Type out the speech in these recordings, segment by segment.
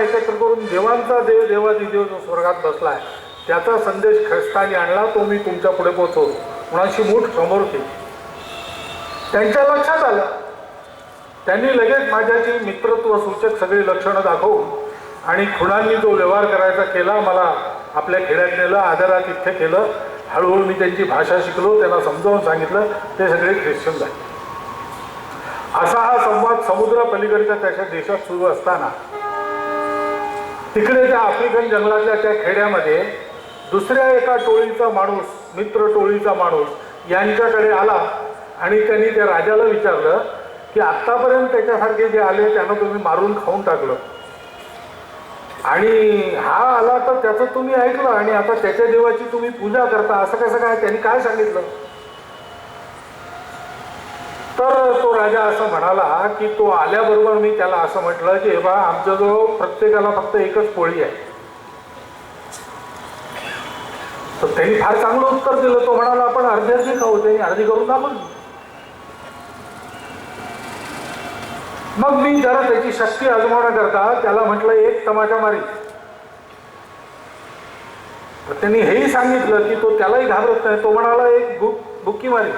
एकत्र करून देवांचा देव देवादी देव जो स्वर्गात बसला आहे त्याचा संदेश ख्रिस्ताने आणला तो मी तुमच्यापुढे पोहोचवतो. कुणाशी मूठ समोर केली त्यांच्या लक्षात आलं. त्यांनी लगेच माझ्याची मित्रत्व सूचक सगळी लक्षणं दाखवून आणि खुणांनी जो व्यवहार करायचा केला मला आपल्या खेड्यात नेलं आदरात इथे केलं हळूहळू मी त्यांची भाषा शिकलो त्यांना समजावून सांगितलं ते सगळे ख्रिश्चन झाले. असा हा संवाद समुद्र पलीकडच्या त्याच्या देशात सुरू असताना तिकडे त्या आफ्रिकन जंगलातल्या त्या खेड्यामध्ये दुसऱ्या एका टोळीचा माणूस मित्र टोळीचा माणूस यांच्याकडे आला आणि त्यांनी त्या राजाला विचारलं की आत्तापर्यंत त्याच्यासारखे जे आले त्यांना तुम्ही मारून खाऊन टाकलं. आणि हा आला तर त्याचं तुम्ही ऐकलं आणि आता त्याच्या देवाची तुम्ही पूजा करता असं कसं काय? त्यांनी काय सांगितलं तर तो राजा असं म्हणाला की तो आल्याबरोबर मी त्याला असं म्हटलं की हे बा आमच्याजवळ प्रत्येकाला फक्त एकच पोळी आहे. तर त्यांनी फार चांगलं उत्तर दिलं. तो म्हणाला आपण अर्धी अर्धी खाऊ त्यांनी अर्धी करून दाखवली मग मी जरा त्याची शक्ती आजमावण्याकरता त्याला म्हटलं एक तमाशा मारी तर त्यांनी हेही सांगितलं की तो त्यालाही घाबरत नाही. तो म्हणाला एक बुक बुक्की मारी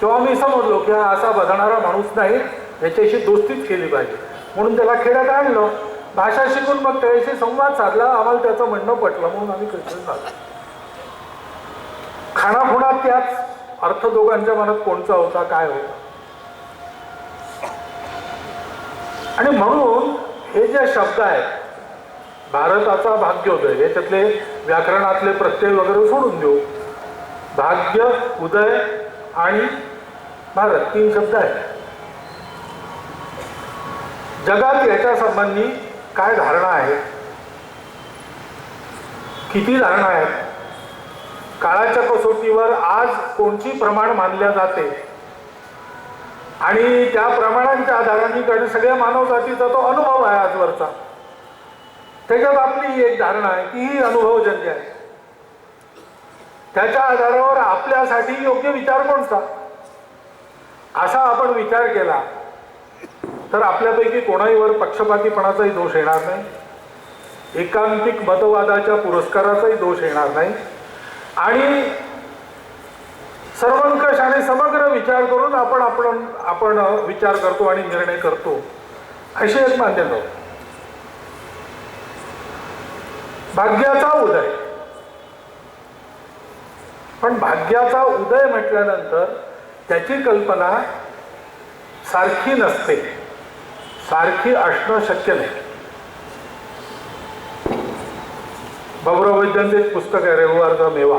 तेव्हा मी समजलो की हा असा बदलणारा माणूस नाही याच्याशी दोस्तीच केली पाहिजे. म्हणून त्याला खेड्यात आणलं. भाषा शिकून मग त्याच्याशी संवाद साधला आम्हाला त्याचं म्हणणं पटलं म्हणून आम्ही ख्रिश्चन झालो खाणाखुणा त्याच अर्थ दोघांच्या मनात कोणचा होता काय होता? आणि म्हणून हे जे शब्द आहेत भारताचा भाग्योदय याच्यातले व्याकरणातले प्रत्यय वगैरे सोडून देऊ. भाग्य उदय आणि भारत तीन शब्द आहेत. जगात याच्या संबंधी काय धारणा आहे? किती धारणा आहेत? काळाच्या कसोटीवर आज कोणची प्रमाण मानल्या जाते? आणि त्या प्रमाणांच्या आधाराने कडे सगळ्या मानवजातीचा तो अनुभव आहे आजवरचा. त्याच्यात आपली ही एक धारणा आहे की ही अनुभवजन्य आहे. त्याच्या आधारावर आपल्यासाठी योग्य विचार कोणता? असा आपण विचार केला तर आपल्यापैकी कोणाहीवर पक्षपातीपणाचाही दोष येणार नाही एकांतिक मतवादाच्या पुरस्काराचाही दोष येणार नाही आणि सर्वंकष आणि समग्र विचार करून आपण आपण आपण विचार करतो आणि निर्णय करतो अशी एक मान्यता. भाग्याचा उदय. पण भाग्याचा उदय म्हटल्यानंतर त्याची कल्पना सारखी नसते. सारखी असणं शक्य नाही. बाबुराव एक पुस्तक आहे रविवारचा मेवा.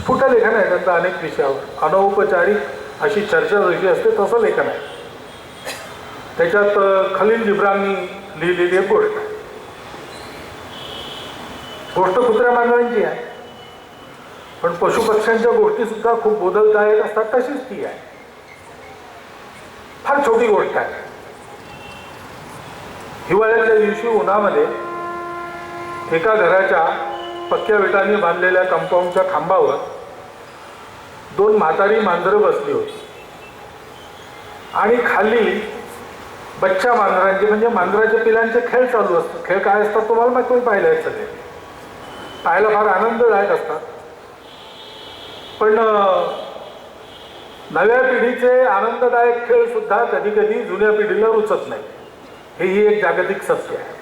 स्फुट लेखन आहे त्यांचं अनेक विषयावर. अनौपचारिक अशी चर्चा जशी असते तसं लेखन आहे. त्याच्यात खलील जिब्रांनी लिहिलेली एक गोष्ट गोष्ट कुत्र्या मांजरांची आहे. पण पशुपक्ष्यांच्या गोष्टी सुद्धा खूप बोधलदायक असतात तशीच ती आहे. फार छोटी गोष्ट आहे. हिवाळ्याच्या दिवशी उन्हामध्ये एका घराच्या पक्क्या विटांनी बांधलेल्या कंपाऊंडच्या खांबावर दोन म्हातारी मांजरं बसली होती. आणि खाली बच्चा मांजरांचे म्हणजे मांजराच्या पिलांचे खेळ चालू असतात. खेळ काय असतात तुम्हाला माहिती तुम्ही पाहिले आहेत सगळे. पाहायला फार आनंददायक असतात. पण नव्या पिढीचे आनंददायक खेळ सुद्धा कधी कधी जुन्या पिढीला रुचत नाही हेही एक जागतिक सत्य आहे.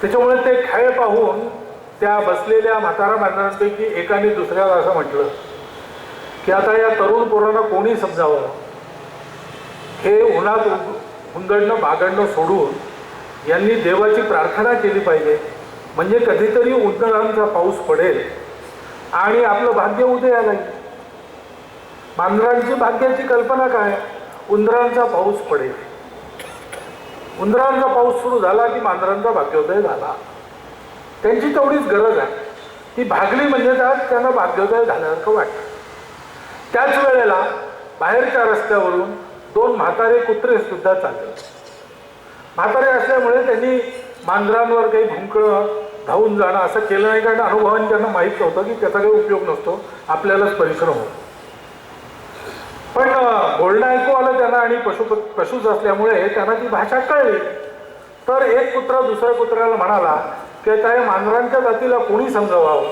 त्याच्यामुळे ते खेळ पाहून त्या बसलेल्या म्हातारा मांजरांपैकी एकाने दुसऱ्याला असं म्हटलं की आता या तरुण पोरांना कोणी समजावं? हे उन्हात उग- हुंदडणं बागडणं सोडून यांनी देवाची प्रार्थना केली पाहिजे. म्हणजे कधीतरी उन्हाळ्यांचा पाऊस पडेल. आणि आपलं भाग्य उदया नाही मांजरांची भाग्याची कल्पना काय? उंदरांचा पाऊस पडेल. उंदरांचा पाऊस सुरू झाला की मांजरांचा भाग्योदय झाला. त्यांची तेवढीच गरज आहे. ती भागली म्हणजे त्यात त्यांना भाग्योदय झाल्यासारखं वाटतं. त्याच वेळेला बाहेरच्या रस्त्यावरून दोन म्हातारे कुत्रे सुद्धा चालले. म्हातारे असल्यामुळे त्यांनी मांजरांवर काही भुंकळं धावून जाणं असं केलं नाही कारण अनुभवाने त्यांना माहीत नव्हतं की त्याचा काही उपयोग नसतो. आपल्यालाच परिश्रम होतो. पण बोलणं ऐकू आलं त्यांना आणि पशु पशुच असल्यामुळे त्यांना ती भाषा कळली. तर एक कुत्रा दुसऱ्या कुत्र्याला म्हणाला की त्या मांजरांच्या जातीला कोणी समजवावं?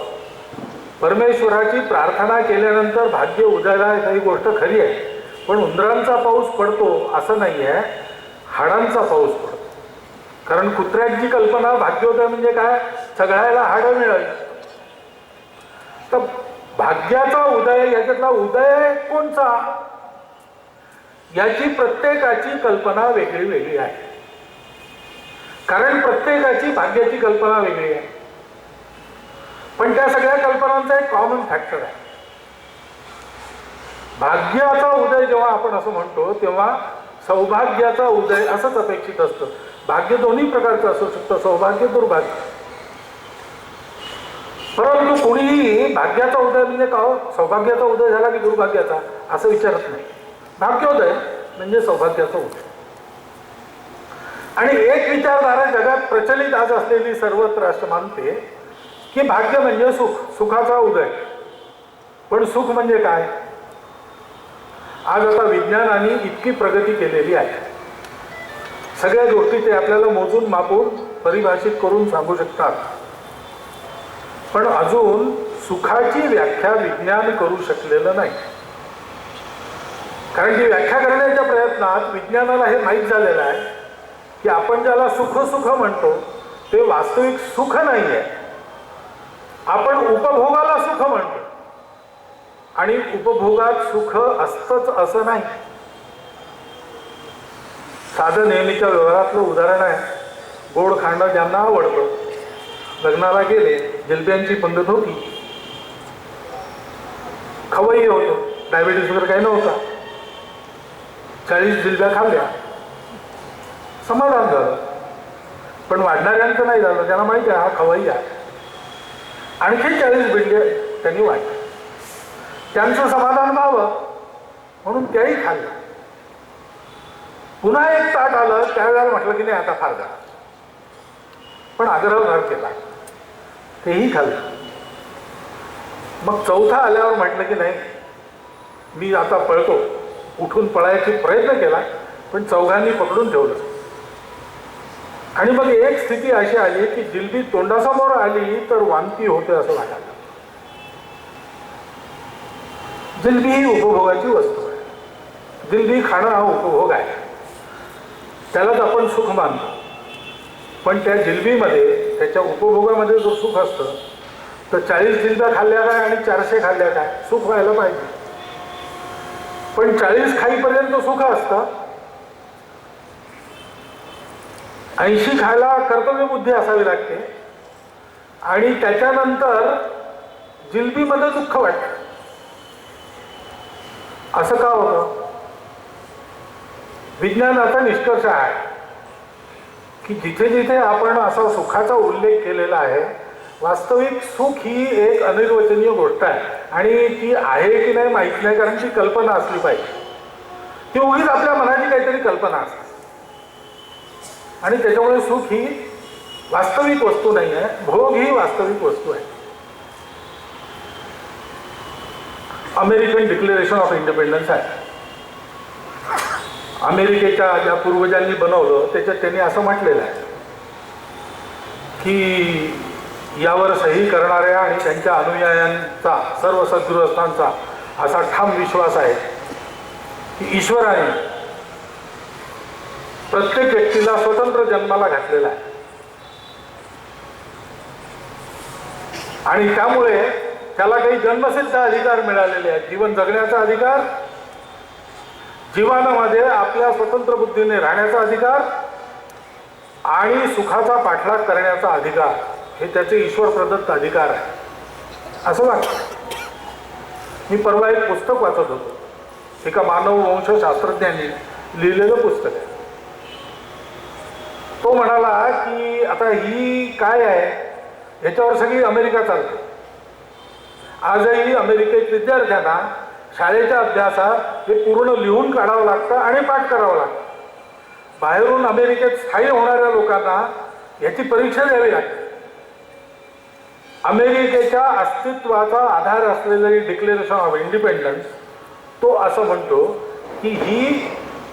परमेश्वराची प्रार्थना केल्यानंतर भाग्य उदयला ही गोष्ट खरी आहे. पण उंदरांचा पाऊस पडतो असं नाही आहे हाडांचा पाऊस पडतो. कारण कुत्र्यांची कल्पना भाग्योदय म्हणजे काय? सगळ्याला हाडं मिळाली. तर भाग्याचा उदय याच्यातला उदय कोणचा? याची प्रत्येकाची कल्पना वेगळी वेगळी आहे. कारण प्रत्येकाची भाग्याची कल्पना वेगळी आहे. पण त्या सगळ्या कल्पनांचा एक कॉमन फॅक्टर आहे. भाग्याचा उदय जेव्हा आपण असं म्हणतो तेव्हा सौभाग्याचा उदय असंच अपेक्षित असतं. भाग्य दोन्ही प्रकारचं असू शकतं सौभाग्य दुर्भाग्य. परंतु कुणीही भाग्याचा उदय म्हणजे का हो? सौभाग्याचा उदय झाला की दुर्भाग्याचा? असं विचारत नाही. भाग्योदय म्हणजे सौभाग्याचा उदय. आणि एक विचारधारा जगात प्रचलित आज असलेली सर्वत्र असं मानते की भाग्य म्हणजे सुख सुखाचा उदय. पण सुख म्हणजे काय? आज आता विज्ञानाने इतकी प्रगती केलेली आहे. सगळ्या गोष्टी ते आपल्याला मोजून मापून परिभाषित करून सांगू शकतात. पण अजून सुखाची व्याख्या विज्ञान करू शकलेलं नाही. कारण की व्याख्या करण्याच्या प्रयत्नात विज्ञानाला हे माहीत झालेलं आहे की आपण ज्याला सुख सुख म्हणतो ते वास्तविक सुख नाही आहे आपण उपभोगाला सुख म्हणतो. आणि उपभोगात सुख असतंच असं नाही. साधं नेहमीच्या व्यवहारातलं उदाहरण आहे. गोड खाणं ज्यांना आवडतं. लग्नाला गेले जिलब्यांची पद्धत होती. खवई होतं डायबिटीस वगैरे काही नव्हता. चाळीस जिलब्या खाल्ल्या. समाधान झालं. पण वाढणाऱ्यांचं नाही झालं. त्यांना माहिती आहे हा खवय्या. आहे आणखी चाळीस बिल्डे त्यांनी वाढले. त्यांचं समाधान व्हावं म्हणून त्याही खाल्लं पुन्हा एक ताट आलं त्यावेळेला म्हटलं की नाही आता फार झालं. पण आग्रह घर केला. तेही खाल्लं. मग चौथा आल्यावर म्हटलं की नाही मी आता पळतो. उठून पळायचा प्रयत्न केला पण चौघांनी पकडून ठेवलं. आणि मग एक स्थिती अशी आली की जिलबी तोंडासमोर आली तर वांती होते असं वाटायला जिलबी ही उपभोगाची वस्तू आहे. जिलबी खाणं हा उपभोग आहे. त्यालाच आपण सुख मानतो. पण त्या जिलबीमध्ये त्याच्या उपभोगामध्ये जो सुख असतं तर चाळीस जिलब्या खाल्ल्या काय आणि चारशे खाल्ल्या काय? सुख व्हायला पाहिजे. पण चाळीस खाईपर्यंत सुख असतं? ऐंशी खायला कर्तव्यबुद्धी असावी लागते. आणि त्याच्यानंतर जिलबीमध्ये दुःख वाटतं. असं का होतं? विज्ञानाचा निष्कर्ष आहे की जिथे जिथे आपण असा सुखाचा उल्लेख केलेला आहे वास्तविक सुख ही एक अनिर्वचनीय गोष्ट आहे. आणि ती आहे की नाही माहीत नाही कारण ती कल्पना असली पाहिजे. ती उगीच आपल्या मनाची काहीतरी कल्पना असते. आणि त्याच्यामुळे सुख ही वास्तविक वस्तू नाही आहे भोग ही वास्तविक वस्तू आहे. अमेरिकन डिक्लेरेशन ऑफ इंडिपेंडन्स आहे. अमेरिकेच्या ज्या पूर्वजांनी बनवलं त्याच्यात त्यांनी असं म्हटलेलं आहे की यावर सही करणाऱ्या आणि त्यांच्या अनुयायांचा सर्व सद्गृहस्थांचा असा ठाम विश्वास आहे की ईश्वराने प्रत्येक व्यक्तीला स्वतंत्र जन्माला घातलेला आहे. आणि त्यामुळे त्याला काही जन्मसिद्ध अधिकार मिळालेले आहेत. जीवन जगण्याचा अधिकार जीवनामध्ये आपल्या स्वतंत्र बुद्धीने राहण्याचा अधिकार आणि सुखाचा पाठलाग करण्याचा अधिकार हे त्याचे ईश्वर प्रदत्त अधिकार आहे. असं वाटतं. मी परवा एक पुस्तक वाचत होतो. एका मानव वंशशास्त्रज्ञांनी लिहिलेलं पुस्तक आहे. तो म्हणाला की आता ही काय आहे? याच्यावर सगळी अमेरिका चालते. आजही अमेरिकेत विद्यार्थ्यांना शाळेच्या अभ्यासात हे पूर्ण लिहून काढावं लागतं आणि पाठ करावं लागतं. बाहेरून अमेरिकेत स्थायी होणाऱ्या लोकांना याची परीक्षा द्यावी लागते. अमेरिकेच्या अस्तित्वाचा आधार असलेली डिक्लेरेशन ऑफ इंडिपेंडन्स तो असं म्हणतो की ही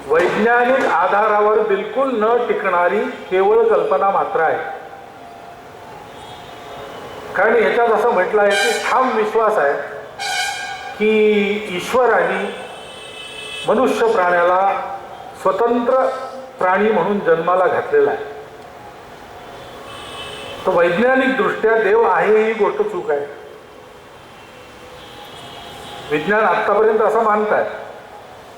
वैज्ञानिक आधारावर बिलकुल न टिकणारी केवळ कल्पना मात्र आहे. कारण याच्यात असं म्हटलं आहे की ठाम विश्वास आहे की ईश्वराने मनुष्य प्राण्याला स्वतंत्र प्राणी म्हणून जन्माला घातलेला आहे. तर वैज्ञानिकदृष्ट्या देव आहे ही गोष्ट चूक आहे. विज्ञान आत्तापर्यंत असं मानत आहे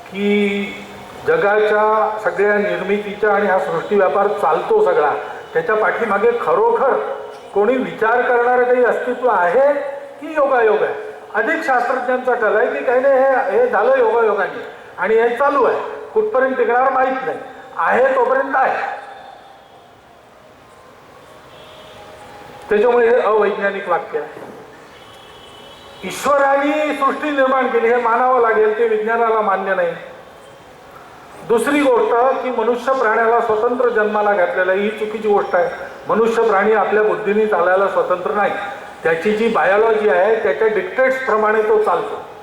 की जगाच्या सगळ्या निर्मितीच्या आणि हा सृष्टी व्यापार चालतो सगळा. त्याच्या पाठीमागे खरोखर कोणी विचार करणारं काही अस्तित्व आहे की योगायोग आहे? अधिक शास्त्रज्ञांचा कल आहे की काही नाही हे हे झालं योगायोगाने. आणि हे चालू आहे. कुठपर्यंत टिकणार माहीत नाही. आहे तोपर्यंत आहे. त्याच्यामुळे हे अवैज्ञानिक वाक्य आहे. ईश्वराने सृष्टी निर्माण केली हे मानावं लागेल ते विज्ञानाला मान्य नाही. दुसरी गोष्ट की मनुष्य प्राण्याला स्वतंत्र जन्माला घातलेलं ही चुकीची गोष्ट आहे. मनुष्य प्राणी आपल्या बुद्धीने चालायला स्वतंत्र नाही. त्याची जी बायोलॉजी आहे त्याच्या डिक्टेट्स प्रमाणे तो चालतो.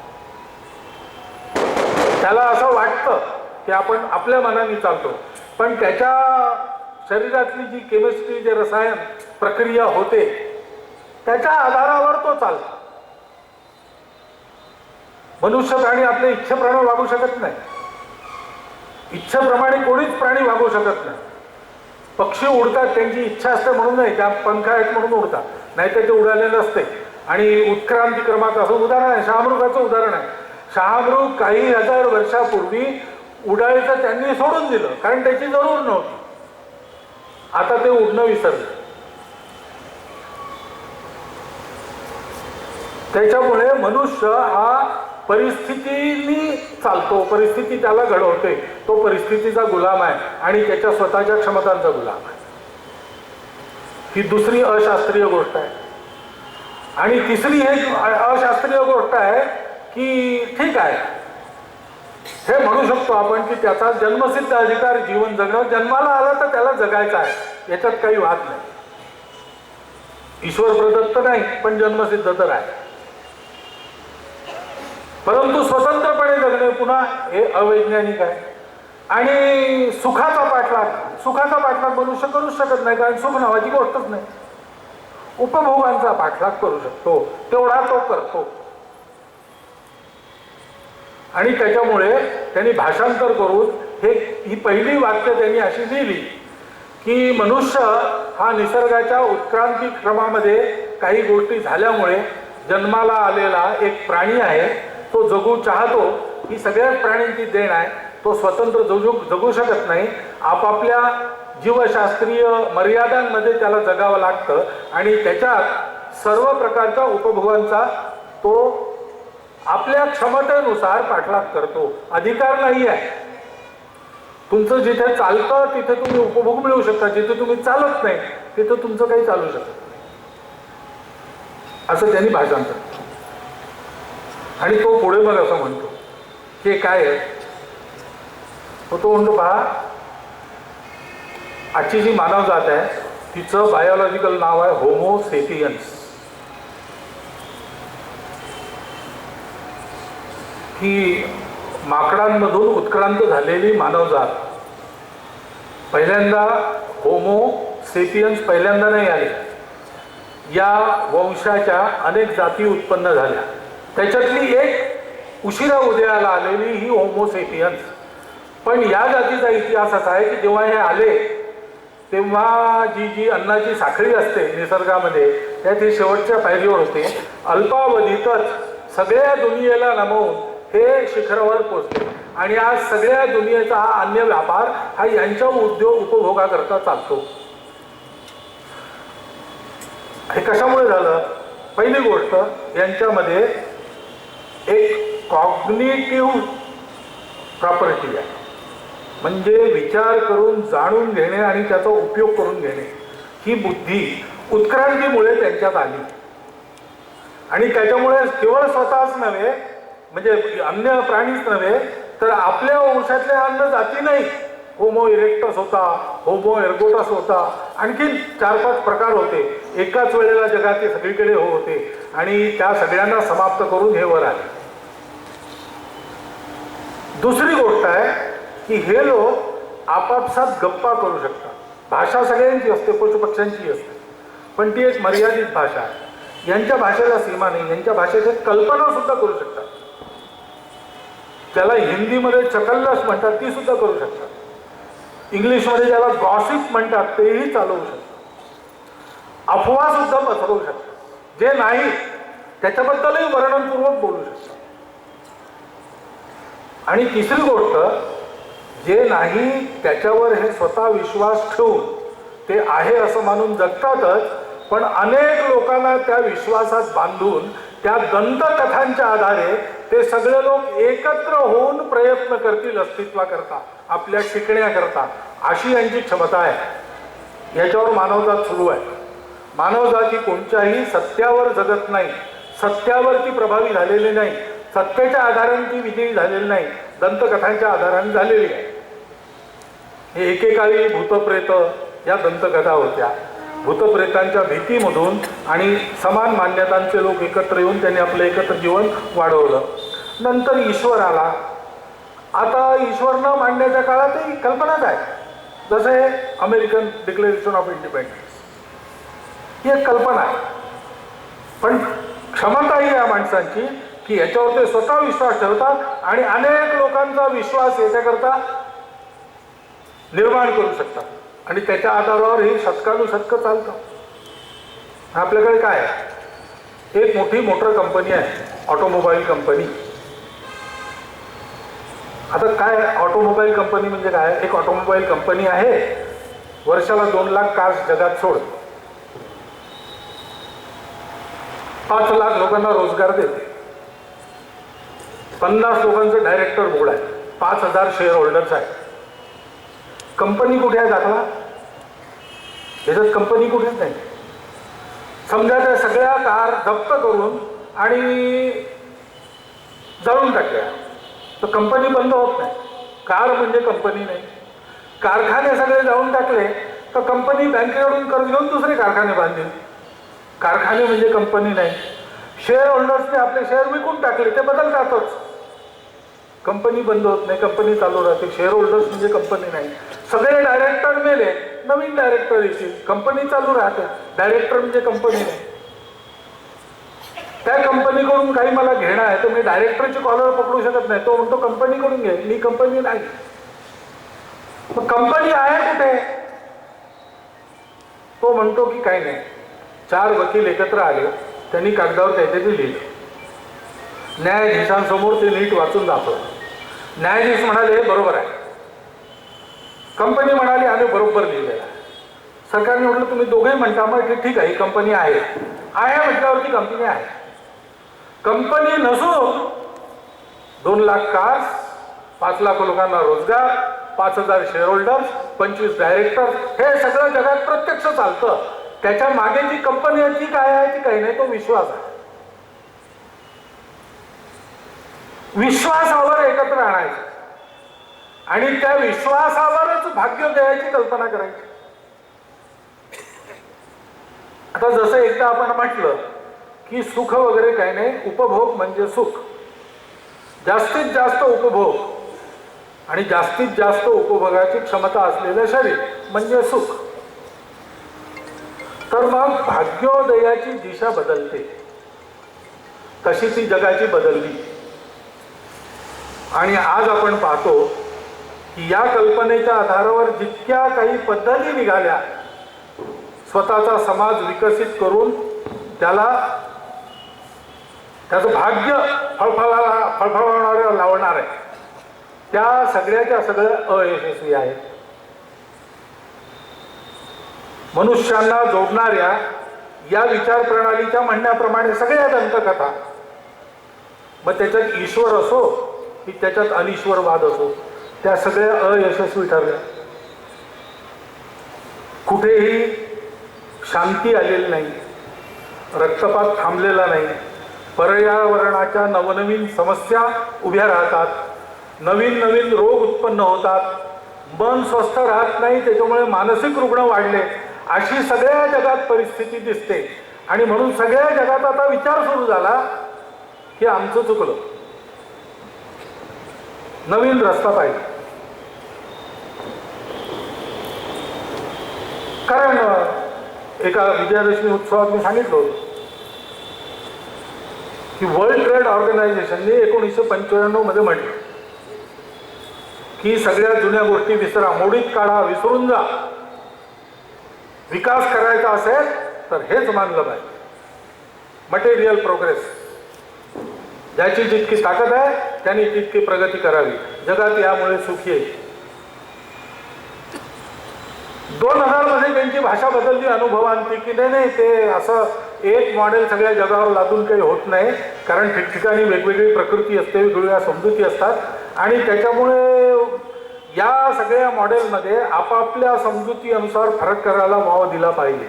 त्याला असं वाटतं की आपण आपल्या मनाने चालतो. पण त्याच्या शरीरातली जी केमिस्ट्री जे रसायन प्रक्रिया होते त्याच्या आधारावर तो चालतो. मनुष्य प्राणी आपल्या इच्छेप्रमाणे वागू शकत नाही. इच्छेप्रमाणे कोणीच प्राणी वागू शकत नाही. पक्षी उडतात त्यांची इच्छा असते म्हणून नाही त्या पंख आहेत म्हणून उडतात. नाहीतर ते उडाले नसते आणि उत्क्रांतिक्रमाचं असं उदाहरण आहे शहामृगाचं उदाहरण आहे. शहामृग काही हजार वर्षापूर्वी उडायचं त्यांनी सोडून दिलं कारण त्याची जरूर नव्हती. आता ते उडणं विसरलं. त्याच्यामुळे मनुष्य हा परिस्थितीनी चालतो परिस्थिती त्याला घडवते. तो परिस्थितीचा गुलाम आहे आणि त्याच्या स्वतःच्या क्षमतांचा गुलाम आहे. ही दुसरी अशास्त्रीय गोष्ट आहे. आणि तिसरी हे अशास्त्रीय गोष्ट आहे की ठीक आहे. हे म्हणू शकतो आपण की त्याचा जन्मसिद्ध अधिकार जीवन जगणं जन्माला आला तर त्याला जगायचा आहे. याच्यात काही वाद नाही. ईश्वर प्रदत्त नाही पण जन्मसिद्ध तर आहे. परंतु स्वतंत्रपणे जगणे पुन्हा हे अवैज्ञानिक आहे. आणि सुखाचा पाठलाग सुखाचा पाठलाग मनुष्य करूच शकत नाही कारण सुख नावाची गोष्टच नाही. उपभोगांचा पाठलाग करू शकतो. तेवढा तो करतो. आणि त्याच्यामुळे त्यांनी भाषांतर करून हे ही पहिली वाक्य त्यांनी अशी लिहिली की मनुष्य हा निसर्गाच्या उत्क्रांती क्रमामध्ये काही गोष्टी झाल्यामुळे जन्माला आलेला एक प्राणी आहे. तो जगू चाहतो. ही सगळ्याच प्राण्यांची देण आहे. तो स्वतंत्र जगू जगू शकत नाही. आपापल्या जीवशास्त्रीय मर्यादांमध्ये त्याला जगावं लागतं आणि त्याच्यात सर्व प्रकारच्या उपभोगांचा तो आपल्या क्षमतेनुसार पाठलाग करतो. अधिकार नाही आहे. तुमचं जिथे चालतं तिथे तुम्ही उपभोग मिळवू शकता. जिथे तुम्ही चालत नाही तिथे तुमचं काही चालू शकत असं त्यांनी भाषांतर आणि तो पुढे मग असं म्हणतो. हे काय आहे? तो तो म्हणतो पहा आजची जी मानव जात आहे तिचं बायोलॉजिकल नाव आहे होमो की माकडांमधून उत्क्रांत झालेली मानवजात. पहिल्यांदा होमो सेपियन्स पहिल्यांदा नाही आले. या वंशाच्या अनेक जाती उत्पन्न झाल्या. त्याच्यातली एक उशिरा उदयाला आलेली ही होमोसेपियन्स पण या जातीचा इतिहास असा आहे की जेव्हा हे आले तेव्हा जी जी अन्नाची साखळी असते निसर्गामध्ये त्यात हे शेवटच्या पायरीवर होते. अल्पावधीतच सगळ्या दुनियेला नमवून हे शिखरावर पोचले आणि आज सगळ्या दुनियेचा हा अन्य व्यापार हा यांच्या उद्योग उपभोगाकरता चालतो. हे कशामुळे झालं? पहिली गोष्ट यांच्यामध्ये एक कॉग्निटिव्ह प्रॉपर्टी आहे. म्हणजे विचार करून जाणून घेणे आणि त्याचा उपयोग करून घेणे. ही बुद्धी उत्क्रांतीमुळे त्यांच्यात आली. आणि त्याच्यामुळे केवळ स्वतःच नव्हे म्हणजे अन्य प्राणीच नव्हे तर आपल्या वंशातल्या अन्न जाती नाही. होमो इरेक्टस होता होमो एर्गोटस होता. आणखी चार पाच प्रकार होते. एकाच वेळेला जगात ते सगळीकडे हो होते. आणि त्या सगळ्यांना समाप्त करून हे वर आले. दुसरी गोष्ट आहे की हे लोक आपापसात गप्पा करू शकतात. भाषा सगळ्यांची असते पशुपक्ष्यांची असते. पण ती एक मर्यादित भाषा आहे. यांच्या भाषेला सीमा नाही. यांच्या भाषेच्या कल्पना सुद्धा करू शकतात. ज्याला हिंदीमध्ये चकल्लस म्हणतात ती सुद्धा करू शकतात. इंग्लिशमध्ये ज्याला गॉसिप म्हणतात तेही चालवू शकतात. अफवा सुद्धा पसरवू शकतात. जे नाही त्याच्याबद्दलही वर्णनपूर्वक बोलू शकतात. आणि तिसरी गोष्ट जे नाही त्याच्यावर हे स्वतः विश्वास ठेवून ते आहे असं मानून जगतातच पण अनेक लोकांना त्या विश्वासात बांधून त्या दंतकथांच्या आधारे ते सगळे लोक एकत्र होऊन प्रयत्न करतील अस्तित्वाकरता आपल्या शिकण्याकरता. अशी यांची क्षमता आहे. याच्यावर मानवजात सुरू आहे. मानवजाती कोणत्याही सत्यावर जगत नाही. सत्यावरती प्रभावी झालेली नाही. सत्तेच्या आधाराने ती विजयी झालेली नाही. दंतकथांच्या आधाराने झालेली आहे. हे एकेकाळी भूतप्रेत या दंतकथा होत्या. भूतप्रेतांच्या भीतीमधून आणि समान मान्यतांचे लोक एकत्र येऊन त्यांनी आपलं एकत्र जीवन वाढवलं. नंतर ईश्वर आला. आता ईश्वर न मांडण्याच्या काळात ही कल्पनाच आहे. जसं हे अमेरिकन डिक्लेरेशन ऑफ इंडिपेंडन्स ही एक कल्पना आहे. पण क्षमता ही या माणसांची की याच्यावर ते स्वतः विश्वास ठेवतात आणि अनेक लोकांचा विश्वास याच्याकरता निर्माण करू शकतात. आणि त्याच्या आधारावर हे शतकानुशतकं चालतं. आपल्याकडे काय आहे? एक मोठी मोटर कंपनी आहे ऑटोमोबाईल कंपनी आता काय ऑटोमोबाईल कंपनी म्हणजे काय? एक ऑटोमोबाईल कंपनी आहे वर्षाला दोन लाख कार्स जगात सोड. पाच लाख लोकांना रोजगार देते पन्नास लोकांचं डायरेक्टर बोर्ड आहे पाच हजार शेअर होल्डर्स आहेत कंपनी कुठे आहे दाखला त्याच्यात कंपनी कुठेच नाही समजा त्या सगळ्या कार जप्त करून आणि जाळून टाकल्या. तर कंपनी बंद होत नाही. कार म्हणजे कंपनी नाही. कारखाने सगळे जाऊन टाकले तर कंपनी बँकेकडून कर्ज घेऊन दुसरे कारखाने बांधतील कारखाने म्हणजे कंपनी नाही. शेअर होल्डर्सने आपले शेअर विकून टाकले ते बदलतातच. कंपनी बंद होत नाही कंपनी चालू राहते. शेअर होल्डर्स म्हणजे कंपनी नाही. सगळे डायरेक्टर मेले नवीन डायरेक्टर येतील. कंपनी चालू राहते. डायरेक्टर म्हणजे कंपनी नाही. त्या कंपनीकडून काही मला घेणं आहे तर मी डायरेक्टरची कॉलर पकडू शकत नाही. तो म्हणतो कंपनीकडून घे. मी कंपनी नाही. मग कंपनी आहे कुठे? तो म्हणतो की काही नाही. चार वकील एकत्र आले. त्यांनी कागदावर काहीतरी लिहिलं न्यायाधीशांसमोर ते नीट वाचून दाखवलं. न्यायाधीश म्हणाले बरोबर आहे. कंपनी म्हणाली आम्ही बरोबर लिहिलेलं आहे. सरकारने म्हटलं तुम्ही दोघेही म्हणता मग ठीक आहे ही कंपनी आहे. आहे म्हटल्यावरती कंपनी आहे. कंपनी नसून दोन लाख कार्स पाच लाख लोकांना रोजगार पाच हजार शेअर होल्डर्स पंचवीस डायरेक्टर हे सगळं जगात प्रत्यक्ष चालतं. त्याच्यामागे जी कंपनी आहे ती काय आहे ती काही नाही तो विश्वास आहे. विश्वासावर एकत्र आणायचं. आणि त्या विश्वासावरच भाग्य द्यायची कल्पना करायची. आता जसं एकदा आपण म्हटलं की सुख वगैरे काही नाही उपभोग म्हणजे सुख. जास्तीत जास्त उपभोग आणि जास्तीत जास्त उपभोगाची क्षमता असलेलं शरीर म्हणजे सुख. तर मग भाग्योदयाची दिशा बदलते. तशी ती जगाची बदलली. आणि आज आपण पाहतो की या कल्पनेच्या आधारावर जितक्या काही पद्धती निघाल्या स्वतःचा समाज विकसित करून त्याला त्याचं भाग्य फळफळाला फळफळवणाऱ्या लावणार आहे. त्या सगळ्याच्या सगळ्या अयशस्वी आहेत. मनुष्यांना जोडणाऱ्या या विचार प्रणालीच्या म्हणण्याप्रमाणे सगळ्या दंतकथा. मग त्याच्यात ईश्वर असो की त्याच्यात अनिश्वरवाद असो त्या सगळ्या अयशस्वी ठरल्या. कुठेही शांती आलेली नाही रक्तपात थांबलेला नाही. पर्यावरणाच्या नवनवीन समस्या उभ्या राहतात नवीन नवीन रोग उत्पन्न होतात. मन स्वस्थ राहत नाही त्याच्यामुळे मानसिक रुग्ण वाढले. अशी सगळ्या जगात परिस्थिती दिसते. आणि म्हणून सगळ्या जगात आता विचार सुरू झाला की आमचं चुकलं. नवीन रस्ता पाहिजे कारण एका विजयादशमी उत्सवात मी सांगितलं होतं की वर्ल्ड ट्रेड ऑर्गनायझेशनने एकोणीसशे पंच्याण्णवमध्ये म्हटलं की सगळ्या जुन्या गोष्टी विसरा मोडीत काढा विसरून जा. विकास करायचा असेल तर हेच मानलं पाहिजे. मटेरियल प्रोग्रेस ज्याची जितकी ताकद आहे त्यांनी तितकी प्रगती करावी. जगात यामुळे सुखी आहे. दोन हजारमध्ये त्यांची भाषा बदलली अनुभवांती की नाही नाही ते असं एक मॉडेल सगळ्या जगावर लादून काही होत नाही. कारण ठिकठिकाणी वेगवेगळी प्रकृती असते वेगवेगळ्या समजुती असतात. आणि त्याच्यामुळे या सगळ्या मॉडेलमध्ये आपापल्या समजुतीनुसार फरक करायला वाव दिला पाहिजे.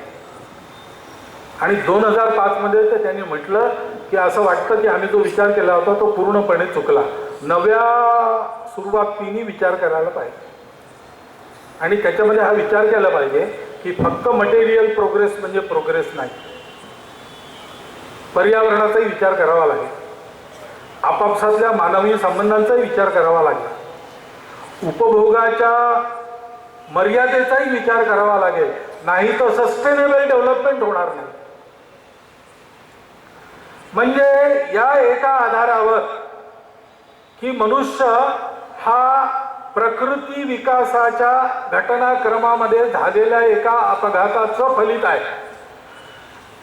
आणि दोन हजार पाचमध्ये तर त्यांनी म्हटलं की असं वाटतं की आम्ही जो विचार केला होता तो पूर्णपणे चुकला. नव्या सुरुवातीने विचार करायला पाहिजे. आणि त्याच्यामध्ये हा विचार केला पाहिजे की फक्त मटेरियल प्रोग्रेस म्हणजे प्रोग्रेस नाही. पर्यावरणाचाही विचार करावा लागेल. आपापसातल्या मानवीय संबंधांचाही विचार करावा लागेल. उपभोगाच्या मर्यादेचाही विचार करावा लागेल. नाही तर सस्टेनेबल डेव्हलपमेंट होणार नाही. म्हणजे या एका आधारावर की मनुष्य हा प्रकृती विकासाच्या घटनाक्रमामध्ये झालेल्या एका अपघाताचं फलित आहे.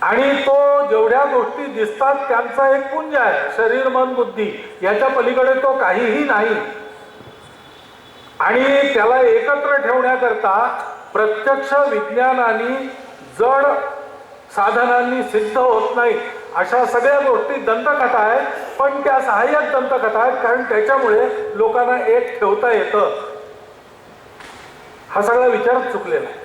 आणि तो जेवढ्या गोष्टी दिसतात त्यांचा एक पुंज आहे शरीर मन बुद्धी याच्या पलीकडे तो काहीही नाही. आणि त्याला एकत्र ठेवण्याकरता प्रत्यक्ष विज्ञानाने जड साधनांनी सिद्ध होत नाही अशा सगळ्या गोष्टी दंतकथा आहेत पण त्या सहाय्यक दंतकथा आहेत कारण त्याच्यामुळे लोकांना एक ठेवता येतं. हा सगळा विचार चुकलेला आहे.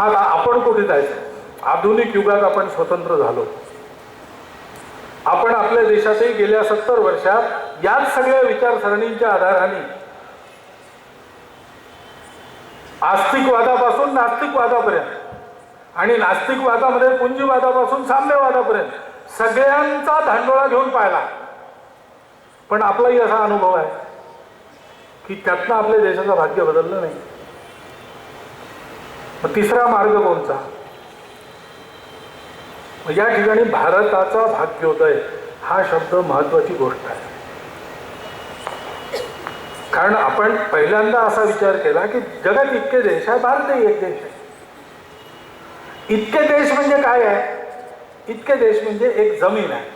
आता आपण कुठे जायचं? आधुनिक युगात आपण स्वतंत्र झालो. आपण आपल्या देशातही गेल्या सत्तर वर्षात याच सगळ्या विचारसरणींच्या आधाराने आस्तिकवादापासून नास्तिकवादापर्यंत आणि नास्तिकवादामध्ये पुंजीवादापासून साम्यवादापर्यंत सगळ्यांचा धांडोळा घेऊन पाहिला. पण आपलाही असा अनुभव आहे की त्यातनं आपल्या देशाचं भाग्य बदललं नाही. मग तिसरा मार्ग कोणता? या ठिकाणी भारताचा भाग्योदय हा शब्द महत्वाची गोष्ट आहे. कारण आपण पहिल्यांदा असा विचार केला की जगात इतके देश आहे भारतही एक देश आहे. इतके देश म्हणजे काय आहे? इतके देश म्हणजे एक जमीन आहे.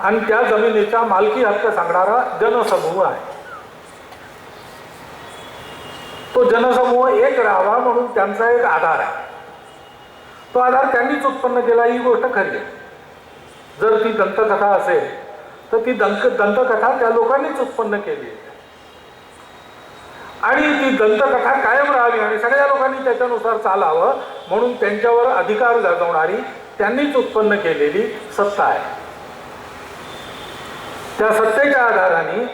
आणि त्या जमिनीचा मालकी हक्क सांगणारा जनसमूह आहे. तो जनसमूह एक राहावा म्हणून त्यांचा एक आधार आहे. तो आधार त्यांनीच उत्पन्न केला ही गोष्ट खरी आहे. जर ती दंतकथा असेल तर ती दंत दंतकथा त्या लोकांनीच उत्पन्न केली आहे. आणि ती दंतकथा कायम राहावी आणि सगळ्या लोकांनी त्याच्यानुसार चालावं म्हणून त्यांच्यावर अधिकार जागवणारी त्यांनीच उत्पन्न केलेली सत्ता आहे. त्या सत्तेच्या आधाराने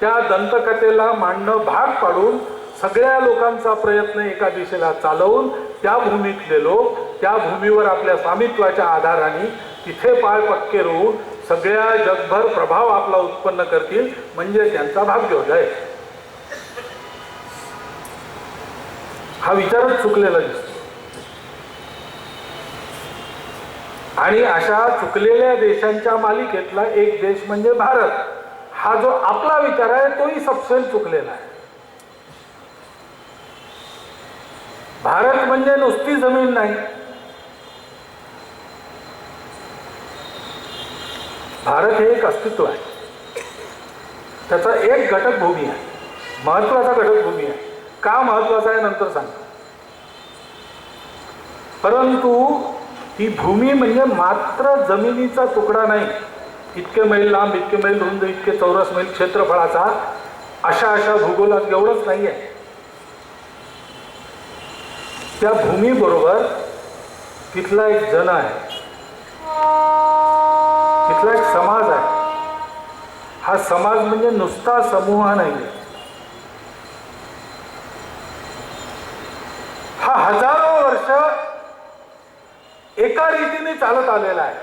त्या दंतकथेला मांडणं भाग पाडून सगळ्या लोकांचा प्रयत्न एका दिशेला चालवून त्या भूमीतले लोक त्या भूमीवर आपल्या स्वामित्वाच्या आधाराने तिथे पाय पक्के रोवून सगळ्या जगभर प्रभाव आपला उत्पन्न करतील म्हणजे त्यांचा भाग्योदय हा विचारच चुकलेला दिसतो. आणि अशा चुकलेल्या देशांच्या मालिकेतला एक देश म्हणजे भारत. हा जो आपला विचार आहे तोही सबसेल चुकलेला आहे. भारत म्हणजे नुसती जमीन नाही. भारत हे एक अस्तित्व आहे. त्याचा एक घटक भूमी आहे. महत्त्वाचा घटक भूमी आहे. का महत्वाचं आहे नंतर सांग. परंतु ही भूमी म्हणजे मात्र जमिनीचा तुकडा नाही. इतके मैल लांब इतके मैल रुंद इतके चौरस मैल क्षेत्रफळाचा अशा अशा भूगोलात एवढंच नाही आहे त्या भूमीबरोबर तिथला एक जन आहे. तिथला एक समाज आहे. हा समाज म्हणजे नुसता समूह नाही हा हजारो वर्ष एका रीतीने चालत आलेला आहे.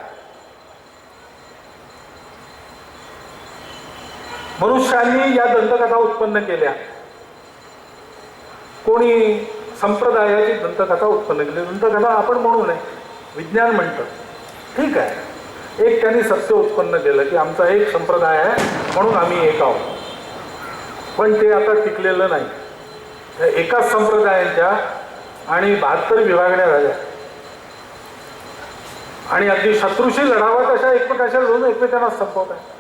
मनुष्यांनी या दंतकथा उत्पन्न केल्या. कोणी संप्रदायाची दंतकथा उत्पन्न केली. दंतकथा आपण म्हणू नये. विज्ञान म्हणतं. ठीक आहे. एक त्यांनी सत्य उत्पन्न केलं की आमचा एक संप्रदाय आहे म्हणून आम्ही एक आहोत. पण ते आता टिकलेलं नाही. एकाच संप्रदायांच्या आणि बहात्तर विभागण्या झाल्या. आणि अगदी शत्रूशी लढावा तशा एकमेकाच्या लढून एकमेकांना संपवत आहे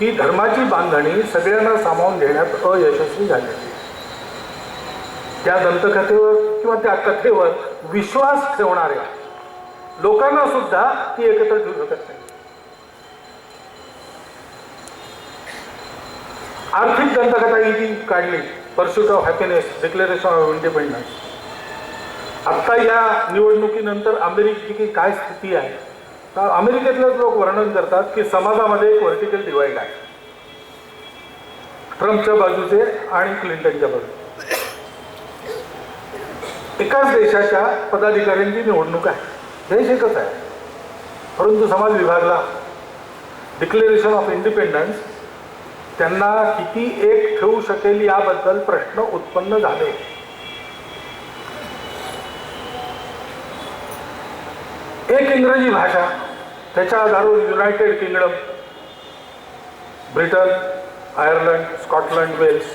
ती धर्माची बांधणी सगळ्यांना सामावून घेण्यात अयशस्वी झाली. त्या दंतकथेवर किंवा त्या कथेवर विश्वास ठेवणाऱ्या लोकांना सुद्धा ती एकत्र ठेवू शकत नाही. आर्थिक दंतकथा ही ती काढली. Pursuit of happiness declaration of independence आत्ता या निवडणुकीनंतर अमेरिकेची काय स्थिती आहे तर अमेरिकेतलेच लोक वर्णन करतात की समाजामध्ये एक व्हर्टिकल डिवाईड आहे. ट्रम्पच्या बाजूचे आणि क्लिंटनच्या बाजूचे. एकाच देशाच्या पदाधिकाऱ्यांची निवडणूक आहे. देश एकच आहे. परंतु समाज विभागला डिक्लेरेशन ऑफ इंडिपेंडन्स त्यांना किती एक ठेवू शकेल याबद्दल प्रश्न उत्पन्न झाले. एक इंग्रजी भाषा त्याच्या आधारून United Kingdom Britain Ireland Scotland Wales.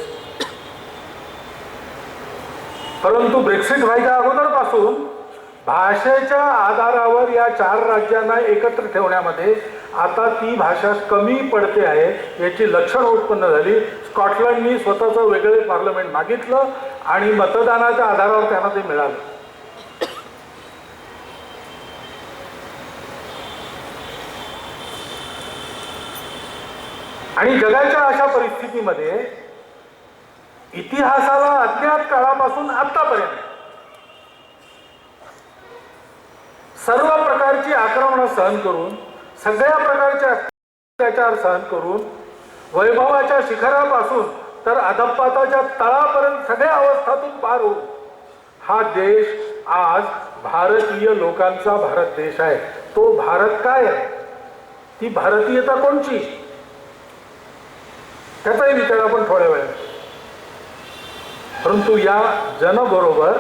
परंतु ब्रेक्सिट व्हायच्या अगोदरपासून भाषेच्या आधारावर या चार राज्यांना एकत्र ठेवण्यामध्ये आता ती भाषा कमी पडते आहे याची लक्षणं उत्पन्न झाली. स्कॉटलंडनी स्वतःचं वेगळे पार्लमेंट मागितलं आणि मतदानाच्या आधारावर त्यांना ते मिळालं. आणि जगाच्या अशा परिस्थितीमध्ये इतिहासाला अज्ञात काळापासून आतापर्यंत सर्व प्रकारची आक्रमणं सहन करून सगळ्या प्रकारचे अत्याचार सहन करून वैभवाच्या शिखरापासून तर अधपाताच्या तळापर्यंत सगळ्या अवस्थातून पार होऊ हा देश आज भारतीय लोकांचा भारत देश आहे. तो भारत काय आहे? ती भारतीयता कोणची? त्याचाही विचार आपण थोड्या वेळात परंतु या जनबरोबर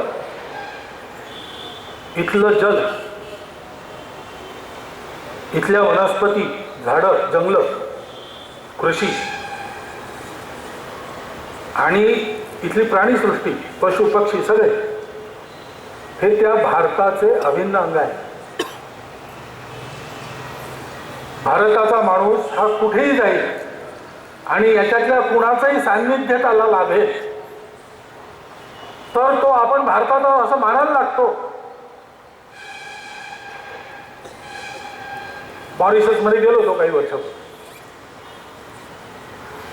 इथलं जग इथल्या वनस्पती झाडं जंगलं कृषी आणि इथली प्राणीसृष्टी पशु पक्षी सगळे हे त्या भारताचे अभिन्न अंग आहे. भारताचा माणूस हा कुठेही जाईल आणि याच्यातल्या कुणाचंही सान्निध्य त्याला लाभेल तर तो आपण आहोत असं मानायला लागतो. मॉरिशसमध्ये गेलो होतो काही वर्षापूर्वी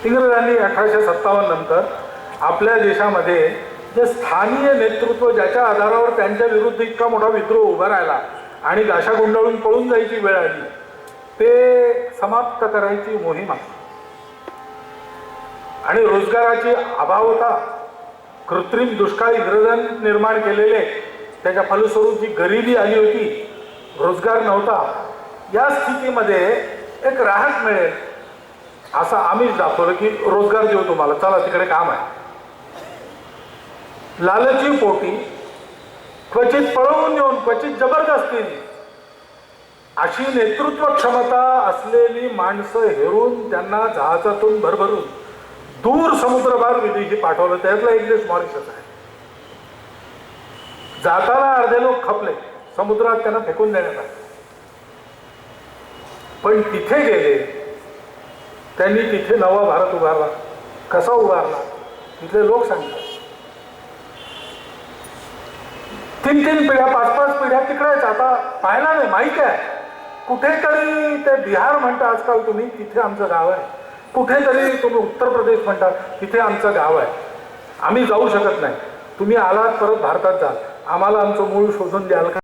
इंग्रजांनी अठराशे सत्तावन्न नंतर आपल्या देशामध्ये जे स्थानीय नेतृत्व ज्याच्या आधारावर त्यांच्या विरुद्ध इतका मोठा विद्रोह उभा राहिला आणि गाशा गुंडाळून पळून जायची वेळ आली ते समाप्त करायची मोहीम आहे. आणि रोजगाराची अभाव होता कृत्रिम दुष्काळ इंग्रजांनी निर्माण केलेले त्याच्या फलस्वरूप जी गरिबी आली होती रोजगार नव्हता. या स्थितीमध्ये एक राहत मिळेल. असं आम्हीच दाखवलं की रोजगार देऊ तुम्हाला. चला तिकडे काम आहे. लालची पोटी क्वचित पळवून येऊन क्वचित जबरदस्तीने अशी नेतृत्व क्षमता असलेली माणसं हेरून त्यांना जहाजातून भरभरून दूर समुद्रभार विदेशी पाठवलं. त्यातला एक मॉरिशस आहे. जाताना अर्धे लोक खपले. समुद्रात त्यांना फेकून देण्यात आले. पण तिथे गेले. त्यांनी तिथे नवा भारत उभारला. कसा उभारला? तिथले लोक सांगतात. तीन तीन पिढ्या पाच पाच पिढ्या तिकडेच. आता पाहायला नाही माहीत आहे. कुठेतरी ते बिहार म्हणता आजकाल तुम्ही तिथे आमचं गाव आहे. कुठेतरी तुम्ही उत्तर प्रदेश म्हणता तिथे आमचं गाव आहे. आम्ही जाऊ शकत नाही. तुम्ही आलात परत भारतात जा. आम्हाला आमचं मूळ शोधून द्याल का?